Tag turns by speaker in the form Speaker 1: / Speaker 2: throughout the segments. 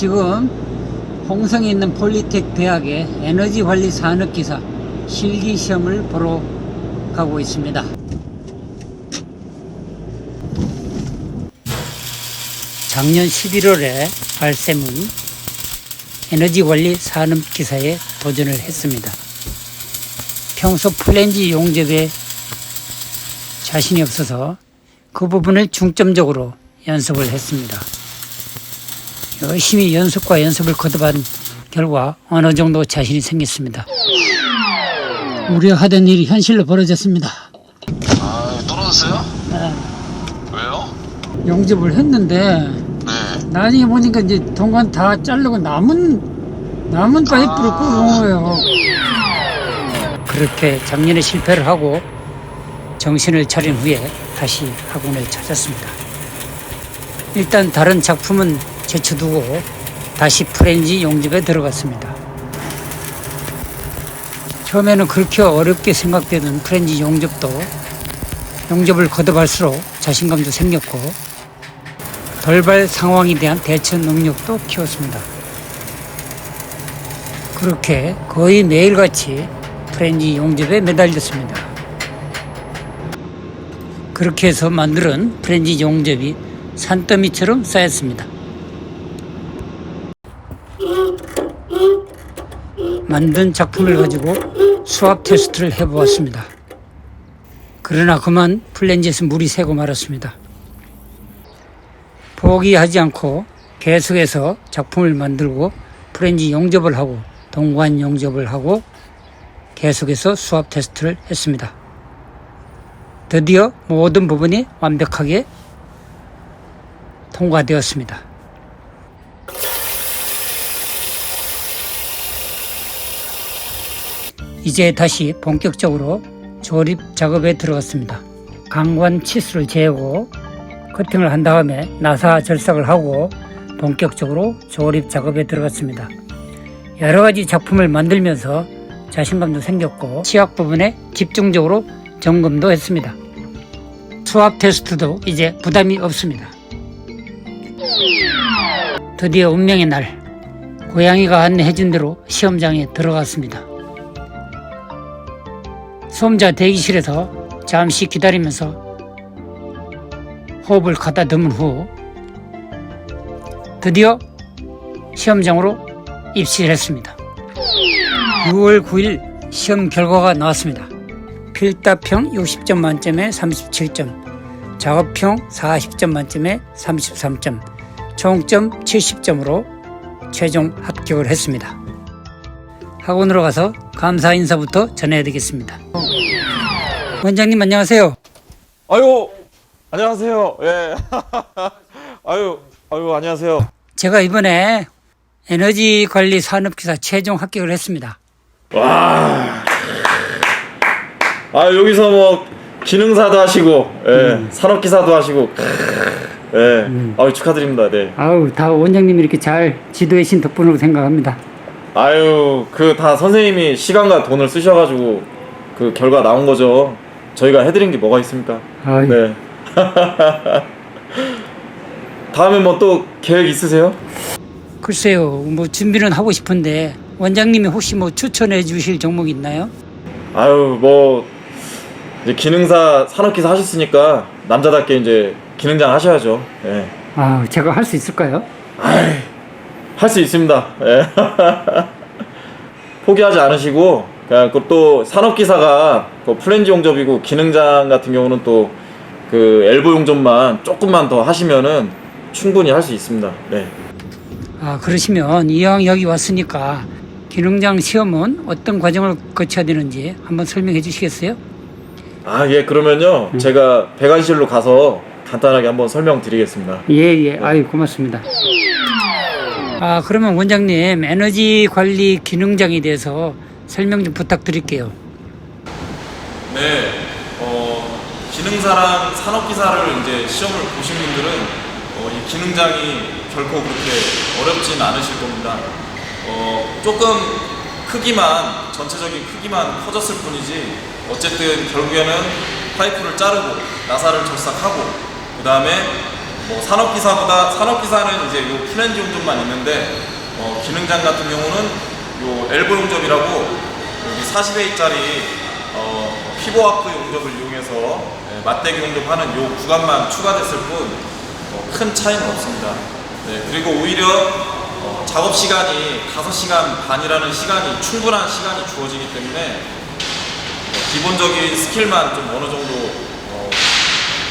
Speaker 1: 지금 홍성에 있는 폴리텍 대학의 에너지 관리 산업 기사 실기 시험을 보러 가고 있습니다. 작년 11월에 발쌤은 에너지 관리 산업 기사에 도전을 했습니다. 평소 플랜지 용접에 자신이 없어서 그 부분을 중점적으로 연습을 했습니다. 열심히 연습과 연습을 거듭한 결과 어느 정도 자신이 생겼습니다. 우려하던 일이 현실로 벌어졌습니다.
Speaker 2: 아, 떨어졌어요?
Speaker 1: 네,
Speaker 2: 왜요?
Speaker 1: 용접을 했는데
Speaker 2: 네.
Speaker 1: 나중에 보니까 이제 동관 다 자르고 남은 남은 파이프를 꽂은 거예요. 그렇게 작년에 실패를 하고 정신을 차린 후에 다시 학원을 찾았습니다. 일단 다른 작품은 제쳐두고 다시 프렌지 용접에 들어갔습니다. 처음에는 그렇게 어렵게 생각되던 프렌지 용접도 용접을 거듭할수록 자신감도 생겼고 돌발 상황에 대한 대처 능력도 키웠습니다. 그렇게 거의 매일같이 프렌지 용접에 매달렸습니다. 그렇게 해서 만들은 프렌지 용접이 산더미처럼 쌓였습니다. 만든 작품을 가지고 수압 테스트를 해보았습니다. 그러나 그만 플렌지에서 물이 새고 말았습니다. 포기하지 않고 계속해서 작품을 만들고 프렌지 용접을 하고 동관 용접을 하고 계속해서 수압 테스트를 했습니다. 드디어 모든 부분이 완벽하게 통과되었습니다. 이제 다시 본격적으로 조립 작업에 들어갔습니다. 강관 치수를 재고 커팅을 한 다음에 나사 절삭을 하고 본격적으로 조립 작업에 들어갔습니다. 여러 가지 작품을 만들면서 자신감도 생겼고 치약 부분에 집중적으로 점검도 했습니다. 수압 테스트도 이제 부담이 없습니다. 드디어 운명의 날 고양이가 안내해준 대로 시험장에 들어갔습니다. 수험자 대기실에서 잠시 기다리면서 호흡을 가다듬은 후 드디어 시험장으로 입시를 했습니다. 6월 9일 시험 결과가 나왔습니다. 필답형 60점 만점에 37점, 작업형 40점 만점에 33점, 총점 70점으로 최종 합격을 했습니다. 학원으로 가서 감사 인사부터 전해야 되겠습니다. 원장님 안녕하세요.
Speaker 3: 아유 안녕하세요. 예. 아유 아유 안녕하세요.
Speaker 1: 제가 이번에 에너지 관리 산업기사 최종 합격을 했습니다.
Speaker 3: 아 여기서 뭐 기능사도 하시고 예. 산업기사도 하시고 예. 아유 축하드립니다. 네.
Speaker 1: 아우 다 원장님이 이렇게 잘 지도해 신 덕분으로 생각합니다.
Speaker 3: 아유 그 다 선생님이 시간과 돈을 쓰셔가지고 그 결과 나온 거죠. 저희가 해드린 게 뭐가 있습니까?
Speaker 1: 아유.
Speaker 3: 네. 다음에 뭐 또 계획 있으세요?
Speaker 1: 글쎄요, 뭐 준비는 하고 싶은데 원장님이 혹시 뭐 추천해 주실 종목 있나요?
Speaker 3: 아유 뭐 이제 기능사 산업기사 하셨으니까 남자답게 이제 기능장 하셔야죠. 예.
Speaker 1: 아, 제가 할 수 있을까요?
Speaker 3: 할 수 있습니다. 예. 포기하지 않으시고 그냥 그또 산업 기사가 그 플랜지 용접이고 기능장 같은 경우는 또 그 엘보 용접만 조금만 더 하시면은 충분히 할 수 있습니다. 네.
Speaker 1: 아, 그러시면 이왕 여기 왔으니까 기능장 시험은 어떤 과정을 거쳐야 되는지 한번 설명해 주시겠어요?
Speaker 3: 아 예 그러면요 제가 배관실로 가서 간단하게 한번 설명드리겠습니다.
Speaker 1: 예, 예. 아유, 고맙습니다. 아, 그러면 원장님, 에너지 관리 기능장에 대해서 설명 좀 부탁드릴게요.
Speaker 3: 네, 어, 기능사랑 산업기사를 이제 시험을 보신 분들은 어, 이 기능장이 결코 그렇게 어렵진 않으실 겁니다. 어, 조금 크기만 전체적인 크기만 커졌을 뿐이지 어쨌든 결국에는 파이프를 자르고 나사를 절삭하고 그 다음에 뭐 산업기사보다 산업기사는 이제 요 플랜지 용접만 있는데 어, 기능장 같은 경우는 요 엘보 용접이라고 여기 40A짜리 어, 피보아크 용접을 이용해서 예, 맞대기 용접하는 요 구간만 추가됐을 뿐 어, 큰 차이는 없습니다. 네, 그리고 오히려 어, 작업 시간이 5시간 반이라는 시간이 충분한 시간이 주어지기 때문에 어, 기본적인 스킬만 좀 어느 정도 어,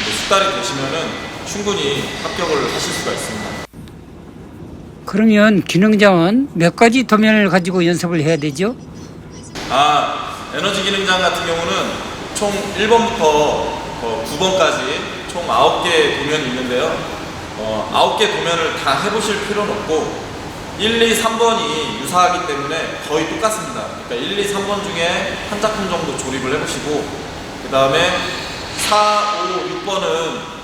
Speaker 3: 이제 숙달이 되시면은 충분히 합격을 하실 수가 있습니다.
Speaker 1: 그러면 기능장은 몇 가지 도면을 가지고 연습을 해야 되죠?
Speaker 3: 아, 에너지 기능장 같은 경우는 총 1번부터 어, 9번까지 총 9개 도면이 있는데요. 어, 9개 도면을 다 해보실 필요는 없고 1, 2, 3번이 유사하기 때문에 거의 똑같습니다. 그러니까 1, 2, 3번 중에 한 작품 정도 조립을 해보시고 그 다음에 4, 5, 6번은 어,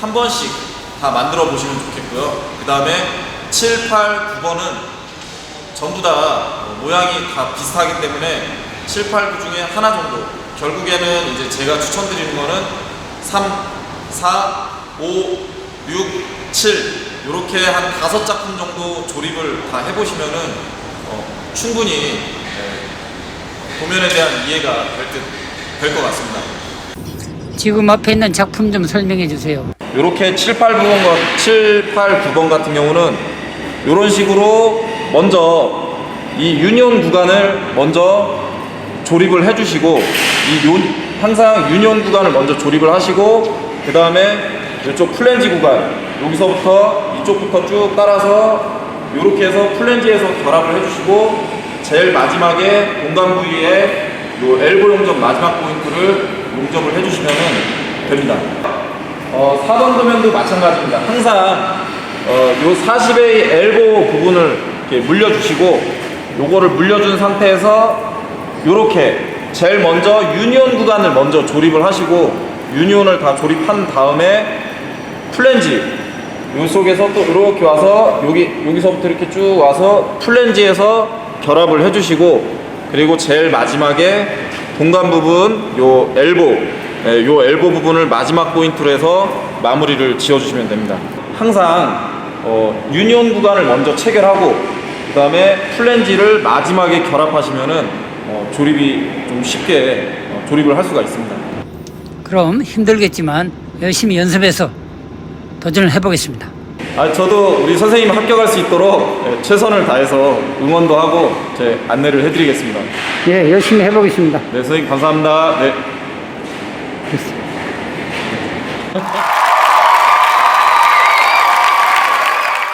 Speaker 3: 한 번씩 다 만들어 보시면 좋겠고요. 그 다음에 7, 8, 9번은 전부 다 어, 모양이 다 비슷하기 때문에 7, 8, 9 중에 하나 정도. 결국에는 이제 제가 추천드리는 거는 3, 4, 5, 6, 7 이렇게 한 다섯 작품 정도 조립을 다 해보시면은 어, 충분히 예, 도면에 대한 이해가 될것 같습니다.
Speaker 1: 지금 앞에 있는 작품 좀 설명해 주세요.
Speaker 3: 이렇게 7, 8, 9번, 7, 8, 9번 같은 경우는 이런 식으로 먼저 이 유니온 구간을 먼저 조립을 해주시고 이 요, 항상 유니온 구간을 먼저 조립을 하시고 그 다음에 이쪽 플랜지 구간 여기서부터 이쪽부터 쭉 따라서 이렇게 해서 플랜지에서 결합을 해주시고 제일 마지막에 공간 부위에 요 엘보 용접 마지막 포인트를 용접을 해주시면 됩니다. 어, 4번 도면도 마찬가지입니다. 항상 어, 요 40의 엘보 부분을 이렇게 물려주시고 요거를 물려준 상태에서 요렇게 제일 먼저 유니온 구간을 먼저 조립을 하시고 유니온을 다 조립한 다음에 플랜지 요 속에서 또 이렇게 와서 여기 여기서부터 이렇게 쭉 와서 플랜지에서 결합을 해주시고 그리고 제일 마지막에 동간 부분 요 엘보 예, 요 엘보 부분을 마지막 포인트로 해서 마무리를 지어주시면 됩니다. 항상 어, 유니온 구간을 먼저 체결하고 그 다음에 플랜지를 마지막에 결합하시면은 어, 조립이 좀 쉽게 어, 조립을 할 수가 있습니다.
Speaker 1: 그럼 힘들겠지만 열심히 연습해서 도전을 해보겠습니다.
Speaker 3: 아, 저도 우리 선생님 합격할 수 있도록 예, 최선을 다해서 응원도 하고 제 안내를 해드리겠습니다.
Speaker 1: 예, 열심히 해보겠습니다.
Speaker 3: 네, 선생님 감사합니다. 네.
Speaker 1: Thank you.